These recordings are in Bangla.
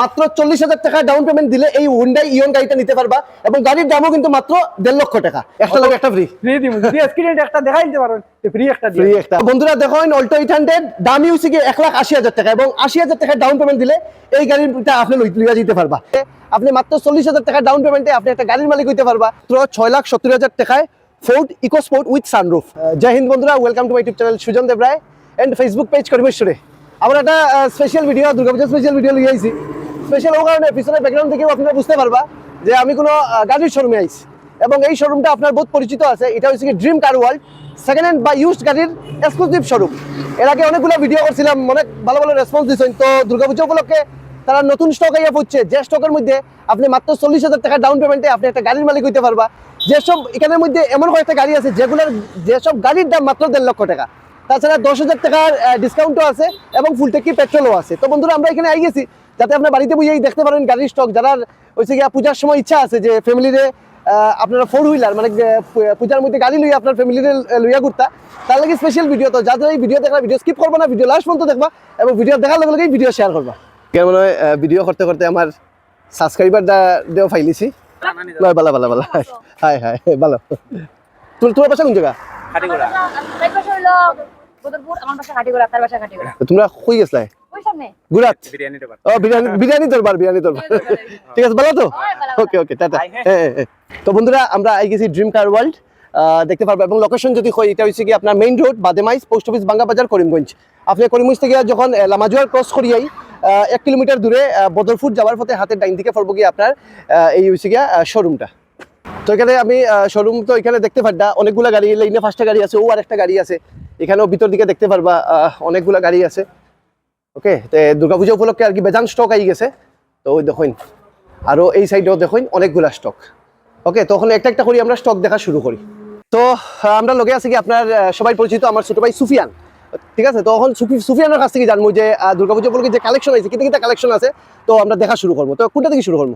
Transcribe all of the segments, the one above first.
মাত্র চল্লিশ হাজার টাকা ডাউন পেমেন্ট দিলে এই হুন্ডাই ইয়ন গাড়িটা নিতে পারবা এবং গাড়ির দামও কিন্তু মাত্র দেড় লক্ষ টাকা। একটা লোক একটা ফ্রি ফ্রি দিব যদি স্ক্রিনে একটা দেখাই দিতে পারেন ফ্রি একটা ফ্রি একটা। বন্ধুরা দেখো অল্টো এইট হান্ড্রেড দামি হচ্ছে কি এক লাখ আশি হাজার টাকা এবং আশি হাজার টাকা ডাউন পেমেন্ট দিলে এই গাড়িটা আপনি লইয়া যেতে পারবা। আপনি মাত্র চল্লিশ হাজার টাকা ডাউন পেমেন্টে আপনি একটা গাড়ির মালিক হইতে পারবা তো ছয় লাখ সত্তর হাজার টাকায় Ford EcoSport with sunroof Jai Hind বন্ধুরা welcome to my YouTube channel Sujan Debroy and Facebook page কর্মেশ্বরে। আমরা একটা special video Durga Puja special video লিয়ে আইছি। স্পেশাল ও কারণে পিছনের ব্যাকগ্রাউন্ড থেকেও আপনারা বুঝতে পারবা যে আমি কোনো গাড়ির শোরুমে আইছি। এবং এই শোরুমটা আপনার বহুত পরিচিত আছে। এটা হচ্ছে কি dream car world second hand বা ইউজড গাড়ির এক্সক্লুসিভ শোরুম এর আগে অনেকগুলো ভিডিও করছিলাম, অনেক ভালো ভালো রেসপন্স দিচ্ছেন তো দুর্গাপূজা উপলক্ষে তারা নতুন স্টক আইয়া পড়ছে। যে স্টকের মধ্যে আপনি মাত্র চল্লিশ হাজার টাকা ডাউন পেমেন্টে আপনি একটা গাড়ির মালিক হইতে পারবা। যেসব এখানের মধ্যে এমন কয়েকটা গাড়ি আছে, যেগুলোর যেসব গাড়ির দাম মাত্র দেড় লক্ষ টাকা। তাছাড়া দশ হাজার টাকার ডিসকাউন্টও আছে এবং ফুল ট্যাঙ্কি পেট্রোলও আছে। তো বন্ধুরা, আমরা এখানে আই গেছি। যাতে আপনার বাড়িতে বুঝেই দেখতে পারেন গাড়ির স্টক যারা হচ্ছে গিয়া পূজার সময় ইচ্ছা আছে যে ফ্যামিলিরে আপনারা ফোর হুইলার মানে পূজার মধ্যে গাড়ি লইয়া আপনার ফ্যামিলিরে লইয়া ঘুরতা তার লাগে স্পেশাল ভিডিও তো যাদের এই ভিডিও দেখলা ভিডিও স্কিপ করবা না ভিডিও লাস্ট পর্যন্ত দেখবা এবং ভিডিও দেখার লগে লগেই ভিডিও শেয়ার করবা। কেমন হয় ভিডিও করতে করতে আমার সাবস্ক্রাইবার দেওয়া ফাইলিছি। নয় বালা বালা বালা। হাই হাই ভালো তোর তোর বাসা কোন জায়গা? পাশে তোমরা কই গেছলা ওই সামনে? গুরাত বিরিয়ানিটা পার ও বিরিয়ানি বিরিয়ানি তোর বিরিয়ানি তোর ঠিক আছে ভালো তো? ওকে ওকে টাটা। Bye, হ্যাঁ। তো বন্ধুরা আমরা আই গেছি ড্রিম কার ওয়ার্ল্ড দেখতে পারব। এবং লোকেশন যদি এটা হচ্ছে কি আপনার মেইন রোড বাদেমাইস পোস্ট অফিস বাঙ্গা বাজার করিমগঞ্জ। আপনি করিমগঞ্জ থেকে যখন লামাজুয়ার ক্রস করিয়াই এক কিলোমিটার দূরে আহ, বদরপুর যাওয়ার পথে হাতের ডাইন দিকে পড়ব গিয়ে আপনার এই হচ্ছে গিয়া শোরুমটা তো এখানে আমি শোরুম তো এখানে দেখতে পারবা অনেকগুলা গাড়ি লাইনে গাড়ি আছে ও আর একটা গাড়ি আছে। এখানেও ভিতর দিকে দেখতে পারবা আহ, অনেকগুলা গাড়ি আছে। ওকে তে দুর্গাপূজা উপলক্ষে আর কি বেজান স্টক আই গেছে। তো ওই দেখুন আরও এই সাইডেও দেখুন অনেকগুলা স্টক ওকে তখন একটা একটা করি আমরা স্টক দেখা শুরু করি। তো আমরা লগে আছি কি আপনার সবাই পরিচিত আমার ছোট ভাই সুফিয়ান। ঠিক আছে তখন সুফি সুফিয়ানের কাছ থেকে জানব যে দুর্গাপূজা উপলক্ষে যে কালেকশন আছে কিতা কিতা কালেকশন আছে তো আমরা দেখা শুরু করব। তো কোনটা থেকে শুরু করব?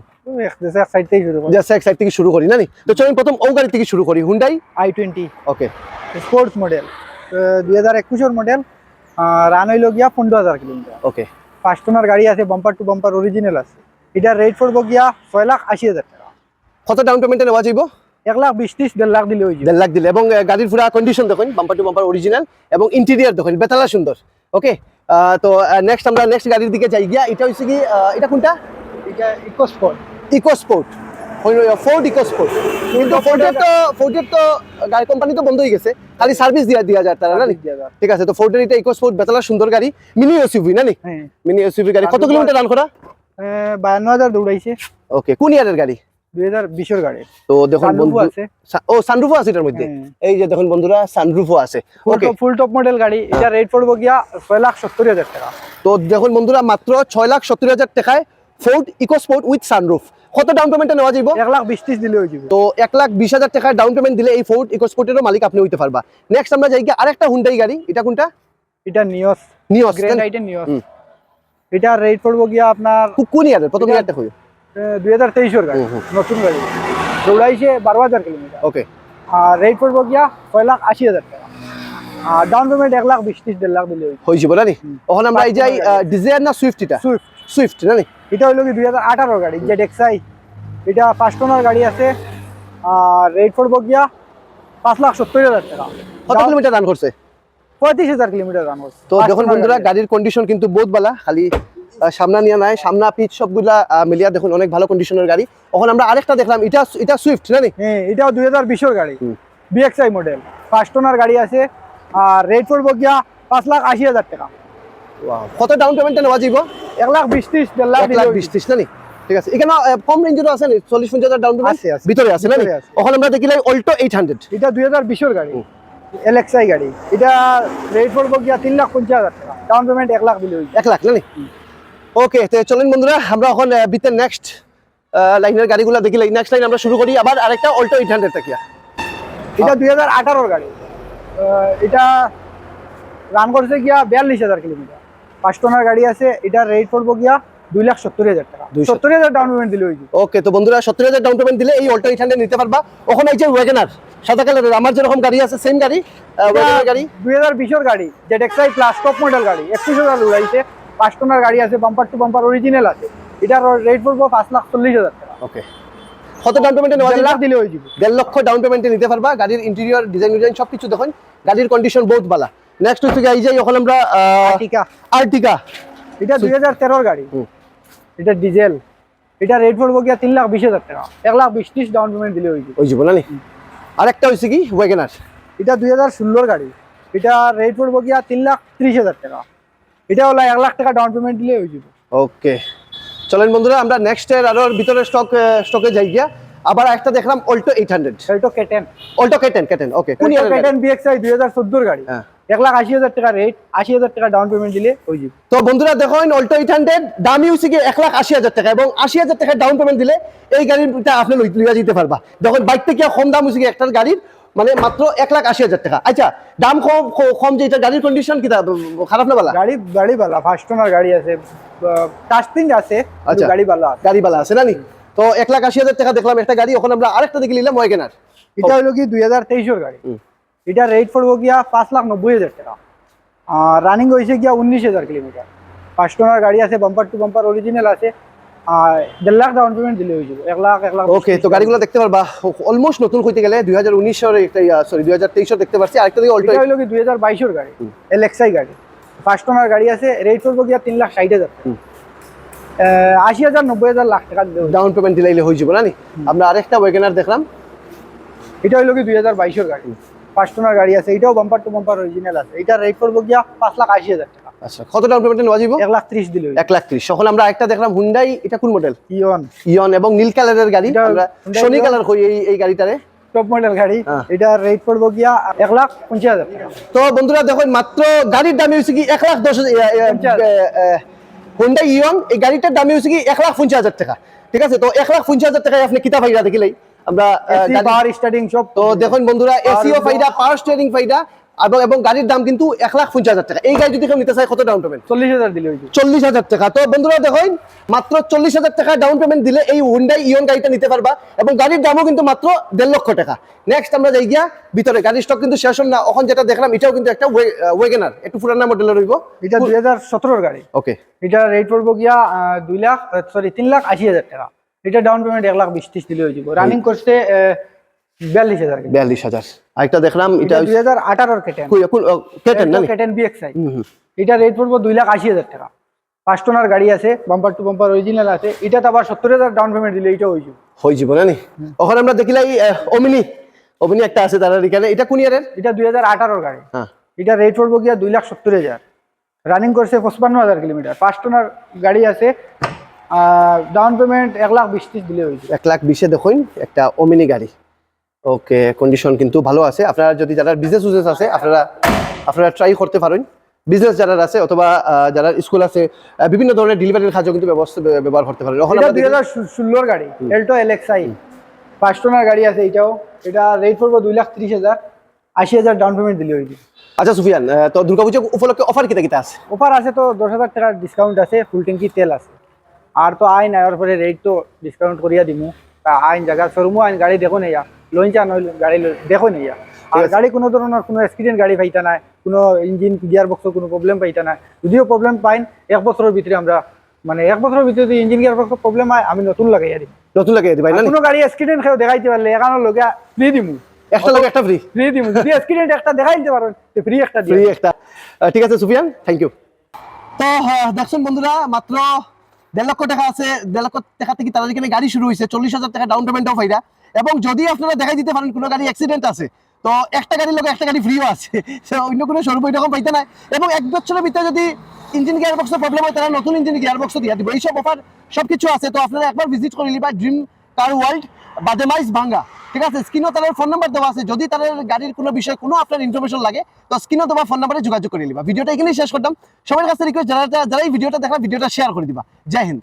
এক সাইড থেকে শুরু করুন এক সাইড থেকে শুরু করি না তো চলুন প্রথম ও গাড়ি থেকে শুরু করি Hyundai i twenty okay sports model দুই হাজার একুশের মডেল রান হইল গিয়া পনেরো হাজার কিলোমিটার। ওকে ফার্স্ট ওনার গাড়ি আছে বাম্পার টু বাম্পার অরিজিনাল আছে। এটার রেট পড়ব গিয়া ছয় লাখ আশি হাজার টাকা। কত ডাউন পেমেন্টে নেওয়া যাইব? এক লাখ বিশ ত্রিশ দেড় লাখ দিলে দেড় লাখ দিলে। এবং গাড়ির পুরা কন্ডিশন দেখুন বাম্পার টু বাম্পার অরিজিনাল এবং ইন্টেরিয়ার দেখুন বেতালা সুন্দর। ওকে তো নেক্সট আমরা নেক্সট গাড়ির দিকে যাই গিয়া। এটা হচ্ছে কি এটা কোনটা? এটা EcoSport EcoSport Ford Eco কিন্তু ফোর্ডের তো ফোর্ডের তো গাড়ি কোম্পানি তো বন্ধ হয়ে গেছে। খালি সার্ভিস দিয়া দিয়া যায় তারা না ঠিক আছে তো ফোর্ডের এটা ইকো স্পোর্ট সুন্দর গাড়ি। মিনি এসইউভি না নি হ্যাঁ। মিনি এসইউভি গাড়ি। কত কিলোমিটার রান করা? বায়ান্ন হাজার দৌড়াইছে। ওকে কোন ইয়ারের গাড়ি? দুই হাজার বিশের গাড়ি। তো দেখুন বন্ধু আছে। সা- ও সানরুফও আছে এটার মধ্যে? হ্যাঁ। এই যে দেখুন বন্ধুরা সানরুফও আছে। ওকে ফুল টপ মডেল গাড়ি। এটা রেট পড়ব গিয়া ছয় লাখ সত্তর হাজার টাকা। তো দেখুন বন্ধুরা মাত্র ছয় লাখ সত্তর হাজার টাকায় Ford EcoSport with sunroof. কত ডাউন পেমেন্টে নেওয়া যাইব? এক লাখ বিশ ত্রিশ দিলে হয়ে যাবে তো এক লাখ বিশ হাজার টাকায় ডাউন পেমেন্ট দিলে এই ফোর্ড ইকো স্পোর্টেরও মালিক আপনি হইতে পারবা। নেক্সট আমরা যাই আরেকটা হুন্ডাই গাড়ি। এটা কোনটা? এটা নিয়স নিয়স গ্র্যান্ড আইটেন নিয়স। এটা রেট পড়ব গিয়া আপনার কোন ইয়ারের? প্রথম ইয়ারটা হই দুই হাজার তেইশের গাড়ি। নতুন গাড়ি। দৌড়াইছে বারো হাজার কিলোমিটার। ওকে আর রেট পড়ব গিয়া ছয় লাখ আশি হাজার টাকা। ডাউন পেমেন্ট এক লাখ বিশ ত্রিশ দেড় লাখ দিলে হয়ে যাবে। যাব না ওখানে আমরা এই যাই ডিজায়ার না সুইফট এটা সুইফট। সুইফট না এটা হইল কি দুই হাজার আঠারোর গাড়ি জেড এক্সআই এটা ওনার গাড়ি আছে। আর রেট পড়ব গিয়া পাঁচ লাখ সত্তর হাজার টাকা। কত কিলোমিটার রান করছে? পঁয়ত্রিশ হাজার কিলোমিটার রান করছে। তো দেখুন বন্ধুরা গাড়ির কন্ডিশন কিন্তু বহুত ভালো খালি সামনা নিয়ে নাই। সামনা পিচ সবগুলা মিলিয়া দেখুন অনেক ভালো কন্ডিশনের গাড়ি। এখন আমরা আরেকটা দেখলাম এটা এটা সুইফট না হ্যাঁ এটাও দুই হাজার বিশের গাড়ি। বিএক্সআই মডেল ফার্স্ট ওনার গাড়ি আছে। আর রেট পড়ব গিয়া পাঁচ লাখ আশি হাজার টাকা। কত ডাউন পেমেন্টে নেওয়া যাইব? এক লাখ বিশ ত্রিশ দেড় লাখ লাখ বিশ ত্রিশ না ঠিক আছে। এখানে কম রেঞ্জেরও আছে নি চল্লিশ পঞ্চাশ হাজার ডাউন পেমেন্ট আছে। ভিতরে আছে না। ওখানে আমরা দেখিলাই অল্টো এইট হান্ড্রেড এটা দুই হাজার বিশের গাড়ি। এলএক্সআই গাড়ি। এটা রেট পড়ব গিয়া তিন লাখ পঞ্চাশ হাজার টাকা। ডাউন পেমেন্ট এক লাখ দিলে এক লাখ না ওকে তো চলেন বন্ধুরা আমরা এখন বিতের নেক্সট লাইনের গাড়িগুলো দেখিলাই নেক্সট লাইন আমরা শুরু করি। আবার আরেকটা অল্টো এইট হান্ড্রেড টাকিয়া এটা দুই হাজার আঠারোর গাড়ি। এটা রান করছে গিয়া বিয়াল্লিশ হাজার কিলোমিটার পাঁচ ওনার গাড়ি আছে এটার রেট পড়ব গিয়া দুই লাখ সত্তর হাজার টাকা। 270 সত্তর। হাজার ডাউন পেমেন্ট দিলে ওকে তো বন্ধুরা সত্তর হাজার ডাউন পেমেন্ট দিলে এই অল্টো হান্ড্রেড নিতে পারবা। ওখানে এই যে ওয়াগনার সাদা কালারের আমার যেরকম গাড়ি আছে সেম গাড়ি গাড়ি। দুই হাজার বিশের গাড়ি Z XI plus top model গাড়ি একত্রিশ হাজার উড়াইছে। ফার্স্ট ওনার গাড়ি আছে বাম্পার টু বাম্পার অরিজিনাল আছে। এটার রেট পড়ব পাঁচ লাখ চল্লিশ হাজার টাকা। ওকে কত ডাউন পেমেন্টে নেওয়া লাখ দিলে হয়ে যাবে। দেড় লক্ষ ডাউন পেমেন্টে নিতে পারবা। গাড়ির ইন্টেরিয়র ডিজাইন ডিজাইন সব কিছু দেখুন। গাড়ির কন্ডিশন বহুত ভালো নেক্সট হচ্ছে এই যে এখন আমরা টিকা আর্টিকা। এটা দুই হাজার তেরোর গাড়ি। এটা ডিজেল এটা রেট পড়ব গিয়া তিন লাখ বিশ হাজার টাকা। এক লাখ বিশ ত্রিশ ডাউন পেমেন্ট দিলে হয়ে যাবে। ওই জীবন নি আরেকটা হয়েছে কি? ওয়াগনার এটা দুই হাজার ষোলোর গাড়ি। এটা রেট পড়ব গিয়া তিন লাখ ত্রিশ হাজার টাকা। এটা হলো এক লাখ টাকা ডাউন পেমেন্ট দিলে হয়ে যাবে। ওকে চলেন বন্ধুরা আমরা নেক্সট এর আরও ভিতরে স্টক স্টকে যাই গিয়া। আবার একটা দেখলাম অল্টো এইট হান্ড্রেড এটা K ten Alto K ten K ten okay কোন year কেটেন বিএক্সআই দুই হাজার চোদ্দোর গাড়ি। হ্যাঁ। এক লাখ আশি হাজার টাকা রেট আশি হাজার টাকা ডাউন পেমেন্ট দিলে যাবে তো বন্ধুরা দেখুন অল্টো এইট হান্ড্রেড দামি হচ্ছে কি এক লাখ আশি হাজার টাকা এবং আশি হাজার টাকা ডাউন পেমেন্ট দিলে এই গাড়িটা আপনি লই- লইয়া যেতে পারবা। দেখুন বাইক থেকে কম দাম হচ্ছে কি একটার গাড়ির? মানে মাত্র এক লাখ আশি হাজার টাকা। আচ্ছা দাম কম কম যে এটা গাড়ির কন্ডিশন কি খারাপ না বলা? গাড়ি গাড়ি ভালো ফার্স্ট ওনার গাড়ি আছে টাস্টিং আছে আচ্ছা। গাড়ি আছে। গাড়ি বালা আছে না নি তো এক লাখ আশি হাজার টাকা দেখলাম একটা গাড়ি ওখানে আমরা আরেকটা দেখে নিলাম ওয়াগনার এটা হলো কি দুই হাজার তেইশের গাড়ি। এটা রেট পড়ব গিয়া পাঁচ লাখ নব্বই হাজার টাকা। রানিং হয়েছে গিয়া উনিশ হাজার কিলোমিটার। ফার্স্ট ওনার গাড়ি আছে বাম্পার টু বাম্পার অরিজিনাল আছে। আর দেড় লাখ ডাউন পেমেন্ট দিলে হয়ে যাবে এক লাখ এক লাখ ওকে তো গাড়িগুলো দেখতে পারবা। অলমোস্ট নতুন হইতে গেলে দুই হাজার উনিশের একটা সরি দুই হাজার তেইশের দেখতে পাচ্ছি আরেকটা দিকে অল্টো এটা কি দুই হাজার বাইশের গাড়ি এলএক্সআই গাড়ি। ফার্স্ট ওনার গাড়ি আছে রেট পড়ব গিয়া তিন লাখ ষাট হাজার টাকা। হুম। আহ, আশি হাজার নব্বই হাজার লাখ টাকা দিলে যাবে। ডাউন পেমেন্ট দিলে হয়ে যাবে না? আমরা আরেকটা ওয়াগনার দেখলাম। এটা কি দুই হাজার বাইশের গাড়ি। ফার্স্ট ওনার গাড়ি আছে এটাও বাম্পার টু বাম্পার অরিজিনাল আছে। এটা রেট পড়ব গিয়া পাঁচ লাখ আশি হাজার আচ্ছা কত ডাউন পেমেন্টে নেওয়া যাব লাখ ত্রিশ দিলে এক লাখ আমরা একটা দেখলাম হুন্ডাই এটা কোন মডেল ইয়ন ইয়ন এবং নীল কালারের গাড়ি। আমরা Hyundai কালার কই এই এই গাড়িটারে। টপ মডেল গাড়ি। হ্যাঁ। এটা রেট পড়ব গিয়া এক লাখ পঞ্চাশ হাজার তো বন্ধুরা দেখুন মাত্র গাড়ির দাম হচ্ছে কি এক লাখ দশ ইয়ন এই গাড়িটার দাম হচ্ছে কি এক লাখ পঞ্চাশ হাজার টাকা। ঠিক আছে? তো এক লাখ পঞ্চাশ হাজার টাকায় আপনি কিতা ফাইরা দেখিলেই? আমরা পাওয়ার স্টার্টিং সব তো দেখুন বন্ধুরা এসিও ফাইদা পাওয়ার স্টিয়ারিং ফাইদা। এবং এবং গাড়ির দাম কিন্তু এক লাখ পঞ্চাশ হাজার টাকা। এই গাড়ি যদি কেউ নিতে চায় কত ডাউন পেমেন্ট চল্লিশ হাজার দিলে চল্লিশ হাজার টাকা। তো বন্ধুরা দেখুন মাত্র চল্লিশ হাজার টাকা ডাউন পেমেন্ট দিলে এই হুন্ডাই ইয়ন গাড়িটা নিতে পারবা এবং গাড়ির দামও কিন্তু মাত্র দেড় লক্ষ টাকা। নেক্সট আমরা যাই গিয়া ভিতরে। গাড়ির স্টক কিন্তু শেষ না। এখন যেটা দেখলাম এটাও কিন্তু একটা ওয়েগেনার একটু পুরানা মডেলের রইব এটা দুই হাজার সতেরোর গাড়ি। ওকে এটা রেট পড়ব গিয়া দুই লাখ সরি তিন লাখ আশি হাজার টাকা। এটা ডাউন পেমেন্ট এক লাখ বিশ ত্রিশ দিলে হয়ে যাবে। রানিং করছে আহ, বিয়াল্লিশ হাজার বিয়াল্লিশ হাজার। আরেকটা দেখলাম এটা দুই হাজার আঠারোর কেটেন কেটেন না কেটেন বিএক্সআই হুম, হুম। এটা রেট পড়ব দুই লাখ আশি হাজার টাকা। ফার্স্ট ওনার গাড়ি আছে বাম্পার টু বাম্পার অরিজিনাল আছে। এটা তো আবার সত্তর হাজার ডাউন পেমেন্ট দিলে এটা হয়ে যাবে হয়ে যাব না নি ওখানে আমরা দেখিলাই অমিনি। অমিনি একটা আছে তার এখানে। এটা কোন ইয়ারের? এটা দুই হাজার আঠারোর গাড়ি। হ্যাঁ। এটা রেট পড়ব গিয়া দুই লাখ সত্তর হাজার। রানিং করছে পঁচপান্ন হাজার কিলোমিটার। ফার্স্ট ওনার গাড়ি আছে ডাউন পেমেন্ট এক লাখ বিশ দিলে হয়েছে এক লাখ বিশে দেখুন একটা ওমিনি গাড়ি। ওকে কন্ডিশন কিন্তু ভালো আছে। আপনারা যদি যারা বিজনেস উজেস আছে আপনারা আপনারা ট্রাই করতে পারেন। বিজনেস যারা আছে অথবা যারা স্কুল আছে বিভিন্ন ধরনের ডেলিভারির কাজও কিন্তু ব্যবস্থা ব্য- ব্যবহার করতে পারেন। এখন দুই হাজার ষোলোর গাড়ি। এলটো এলএক্সআই ফার্স্ট ওনার গাড়ি আছে এটাও। এটা রেট পড়ব দুই লাখ ত্রিশ হাজার। আশি হাজার ডাউন পেমেন্ট দিলে হয়েছে আচ্ছা সুফিয়ান তো দুর্গাপুজো উপলক্ষে অফার কিতা কিতা আছে? অফার আছে তো দশ হাজার টাকার ডিসকাউন্ট আছে ফুল ট্যাঙ্কি তেল আছে। আর তো আইন আয়ার পরে রেট তো ডিসকাউন্ট করিয়া দিমু। আইন জায়গা শোরুমও আইন গাড়ি দেখো নেইয়া লঞ্চা নইলে গাড়ি দেখো নেইয়া আর। গাড়ি কোনো ধরনের কোনো অ্যাক্সিডেন্ট গাড়ি পাইতা নাই কোনো ইঞ্জিন গিয়ার বক্সের কোনো প্রবলেম পাইতা নাই। যদিও প্রবলেম পাইন এক বছরের ভিতরে আমরা মানে এক বছরের ভিতরে যদি ইঞ্জিন গিয়ার বক্সের প্রবলেম হয় আমি নতুন লাগাইয়া দিই নতুন লাগে দিবাই না নি? কোনো গাড়ি অ্যাক্সিডেন্ট খেয়ে দেখাইতে পারলে এখানোর লগে ফ্রি দিমু। একটা লাগে একটা ফ্রি ফ্রি দিমু। যদি অ্যাক্সিডেন্ট একটা দেখাই দিতে পারো ফ্রি একটা ফ্রি একটা। ঠিক আছে সুফিয়ান থ্যাংক ইউ তো হ্যাঁ, দেখছেন বন্ধুরা মাত্র দেড় লক্ষ টাকা আছে, দেড় লক্ষ টাকা থেকে তাদের এখানে গাড়ি শুরু হয়েছে, চল্লিশ হাজার টাকা ডাউন পেমেন্টও ফাইদা এবং যদি আপনারা দেখাই দিতে পারেন, কোনো গাড়ি অ্যাক্সিডেন্ট আছে, তো একটা গাড়ির লোক একটা গাড়ি ফ্রিও আছে অন্য কোনো স্বরূপ এরকম পাইতে নাই। এবং এক বছরের ভিতরে যদি ইঞ্জিন গিয়ার বক্সের প্রবলেম হয়, তারা নতুন ইঞ্জিন গিয়ার বক্স দিয়ে দিব। এইসব অফার সবকিছু আছে, তো আপনারা একবার ভিজিট করে নিবা ড্রিম কার ওয়ার্ল্ড বাদেমাইস ভাঙ্গা। ঠিক আছে? স্ক্রিনও তাদের ফোন নাম্বার দেওয়া আছে। যদি তাদের গাড়ির কোনো বিষয়ে কোনো আপনার ইনফরমেশন লাগে, তো স্ক্রিনও তোমার ফোন নাম্বারে যোগাযোগ করে নিবা। ভিডিওটা এখানেই শেষ করতাম। সবার কাছে রিকোয়েস্ট যারা যারা এই ভিডিওটা দেখা ভিডিওটা শেয়ার করে দিবা। জয় হিন্দ।